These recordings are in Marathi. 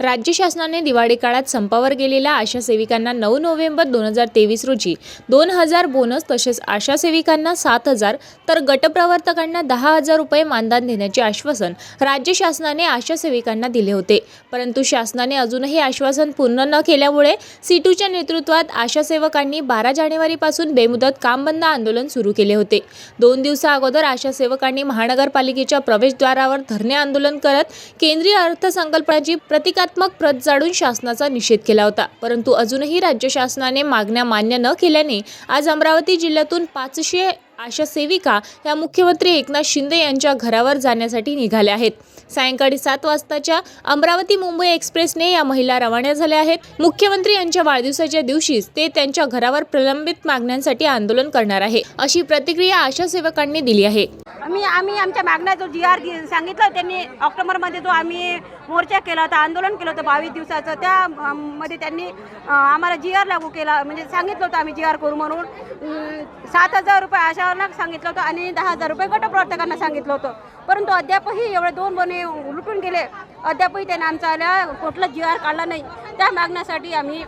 राज्य शासनाने दिवाळी काळात संपावर गेलेल्या आशा सेविकांना नऊ नोव्हेंबर दोन हजार तेवीस रोजी दोन हजार बोनस तसेच आशा सेविकांना सात हजार तर गटप्रवर्तकांना दहा हजार रुपये मानधन देण्याचे आश्वासन राज्य शासनाने आशा सेविकांना दिले होते. परंतु शासनाने अजूनही आश्वासन पूर्ण न केल्यामुळे सीटूच्या नेतृत्वात आशा सेवकांनी बारा जानेवारीपासून बेमुदत कामबंद आंदोलन सुरू केले होते. दोन दिवसा अगोदर आशा सेवकांनी महानगरपालिकेच्या प्रवेशद्वारावर धरणे आंदोलन करत केंद्रीय अर्थसंकल्पाची प्रतिकात्मक प्रत जाडून शासनाचा निषेध केला होता. परंतु अजूनही राज्य शासनाने मागण्या मान्य न केल्याने आज अमरावती जिल्ह्यातून पाचशे आशा सेविका या मुख्यमंत्री एकनाथ शिंदे यांच्या घरावर जाण्यासाठी निघाल्या आहेत. सायंकाळी सात वाजताच्या अमरावती मुंबई एक्सप्रेसने या महिला रवाना झाल्या आहेत. मुख्यमंत्री यांच्या वाढदिवसाच्या दिवशीच ते त्यांच्या घरावर प्रलंबित मागण्यांसाठी आंदोलन करणार आहे अशी प्रतिक्रिया आशा सेवकांनी दिली आहे. आम्ही आम्ही आमच्या मागण्या जो जी आर सांगितलं त्यांनी ऑक्टोबरमध्ये जो आम्ही मोर्चा केला होता आंदोलन केलं होतं बावीस दिवसाचं. त्या मध्ये त्यांनी आम्हाला जी आर लागू केला. म्हणजे सांगितलं होतं आम्ही जी आर करू म्हणून. सात हजार रुपये आशावरना सांगितलं होतं आणि दहा हजार रुपये गटप्रवर्तकांना सांगितलं होतं. परंतु अद्यापही एवढे दोन बने लुटून गेले. अद्यापही त्यांनी आमचा आल्या कुठला जी आर काढला नाही. त्या मागण्यासाठी आम्ही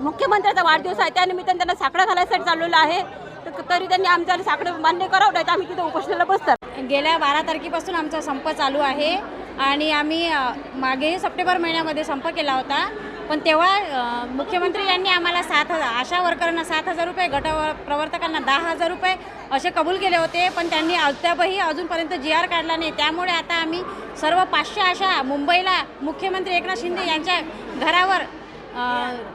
मुख्यमंत्र्याचा वाढदिवस आहे. त्यानिमित्ताने त्यांना साकडं घालायसाठी चाललेलं आहे. तर तरी त्यांनी आमच्या साकडं मान्य करावं नाही तर आम्ही तिथे उपोषणाला बसतात. गेल्या बारा तारखेपासून आमचा संप चालू आहे. आणि आम्ही मागे मागेही सप्टेंबर महिन्यामध्ये संप केला होता. पण तेव्हा मुख्यमंत्री यांनी आम्हाला सात हजार आशा वर्करांना सात हजार रुपये गट प्रवर्तकांना दहा हजार रुपये असे कबूल केले होते. पण त्यांनी अद्यापही अजूनपर्यंत जी आर काढला नाही. त्यामुळे आता आम्ही सर्व पाचशे आशा मुंबईला मुख्यमंत्री एकनाथ शिंदे यांच्या घरावर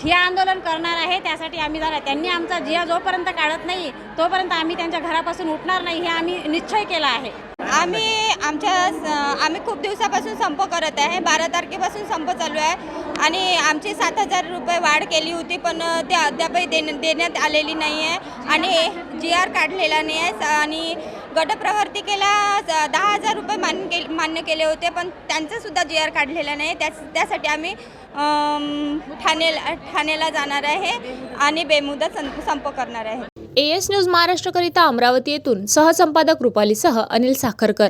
ठिया आंदोलन करणार आहे. त्यासाठी आम्ही झाला त्यांनी आमचा जिया जोपर्यंत काढत नाही तोपर्यंत आम्ही त्यांच्या घरापासून उठणार नाही हे आम्ही निश्चय केला आहे. आम्ही आमच्या स- आम्ही खूप दिवसापासून संप करत आहे. बारा तारखेपासून संप चालू आहे. आणि आमची सात हजार रुपये वाढ केली होती पण ते अद्यापही देण देण्यात आलेली नाही आहे. आणि जी आर काढलेला नाही आहे. स- आणि गटप्रवर्तिकेला दहा हजार रुपये मान्य के मान्य केले होते पण त्यांचंसुद्धा जी आर काढलेला नाही त्याच त्यासाठी आम्ही ठाणे ठाणेला ठाण्याला जाणार आहे आणि बेमुदत सं संप करणार आहे. एएस न्यूज महाराष्ट्रकरिता अमरावती येथून सहसंपादक रुपालीसह अनिल साखरकर.